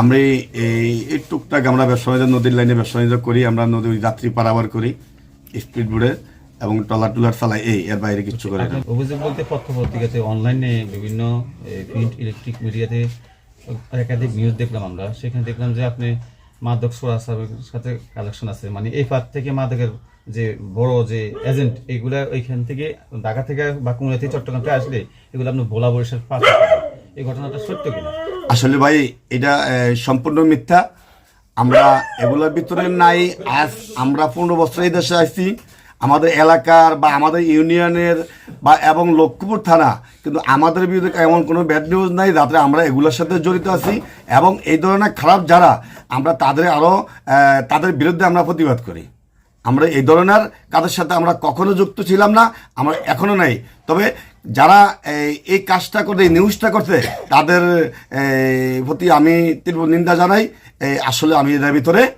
আমরা এই- টুকটাক আমরা ব্যবসা বাণিজ্য নদীর লাইনে ব্যবসা বাণিজ্য করি আমরা নদীর যাত্রী পারাবার করি স্পিড বোর্ডে এবং টলার টুলার চালাই এই এর বাইরে কিছু করে না। অভিযোগ বলতে পত্র পত্রিকাতে অনলাইনে বিভিন্ন প্রিন্ট ইলেকট্রিক মিডিয়াতে একাধিক নিউজ দেখলাম আমরা। সেখানে দেখলাম যে আপনি মাদক সোয়া সাহেবের সাথে কালেকশন আছে। মানে এই পার থেকে মাদকের যে বড় যে এজেন্ট এগুলা ওইখান থেকে ঢাকা থেকে বা কুমিল্লা থেকে চট্টগ্রাম থেকে আসলে এগুলো আপনি ভোলা বরিশাল পাস এই ঘটনাটা সত্য কিনা? আসলে ভাই, এটা সম্পূর্ণ মিথ্যা। আমরা এগুলোর ভিতরে নাই। আজ আমরা পনেরো বছর এই দেশে আসছি আমাদের এলাকার বা আমাদের ইউনিয়নের বা এবং লক্ষ্মীপুর থানা, কিন্তু আমাদের বিরুদ্ধে এমন কোনো ব্যাড নিউজ নাই। যাতে আমরা এগুলোর সাথে জড়িত আছি। এবং এই ধরনের খারাপ যারা, আমরা তাদের আরও তাদের বিরুদ্ধে আমরা প্রতিবাদ করি। আমরা এই ধরনের কাজের সাথে আমরা কখনো যুক্ত ছিলাম না, আমরা এখনও নাই। তবে যারা এই কাজটা করতে এই নিউজটা করতে তাদের প্রতি আমি তীব্র নিন্দা জানাই। আসলে আমি এর ভিতরে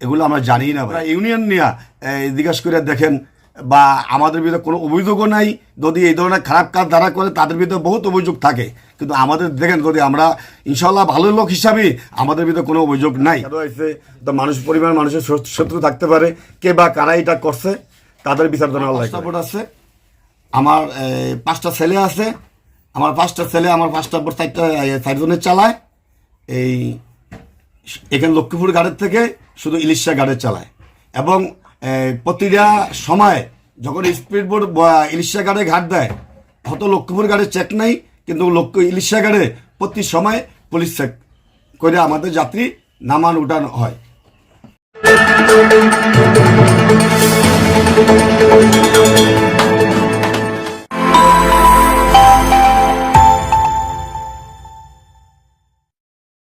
এগুলো আমরা জানি না ভাই। ইউনিয়ন নিয়ে জিজ্ঞাসা করে দেখেন বা আমাদের বিরুদ্ধে কোনো অভিযোগও নাই। যদি এই ধরনের খারাপ কাজ যারা করে তাদের বিরুদ্ধে বহুত অভিযোগ থাকে। কিন্তু আমাদের দেখেন যদি আমরা ইনশাল্লাহ ভালো লোক হিসাবে আমাদের বিরুদ্ধে কোনো অভিযোগ নাই। তো মানুষ পরিবার মানুষের শত্রু- থাকতে পারে। কে বা কারা এটা করছে তাদের বিচার জন্য সাপোর্ট আছে। আমার পাঁচটা ছেলে আছে। আমার পাঁচটা ছেলে আমার পাঁচটা পর চারটা চারজনের চালায়। এই, এখানে লক্ষ্মীপুর ঘাটের থেকে শুধু ইলিশা ঘাটে চালায়। এবং প্রতিটা সময় যখন স্পিড বোর্ড ইলিশা ঘাটে ঘাট দেয় হয়তো লক্ষ্মীপুর ঘাটে চেক নেই, কিন্তু লক্ষ্য ইলিশা ঘাটে প্রতি সময় পুলিশ চেক করে আমাদের যাত্রী নামান উঠান হয়।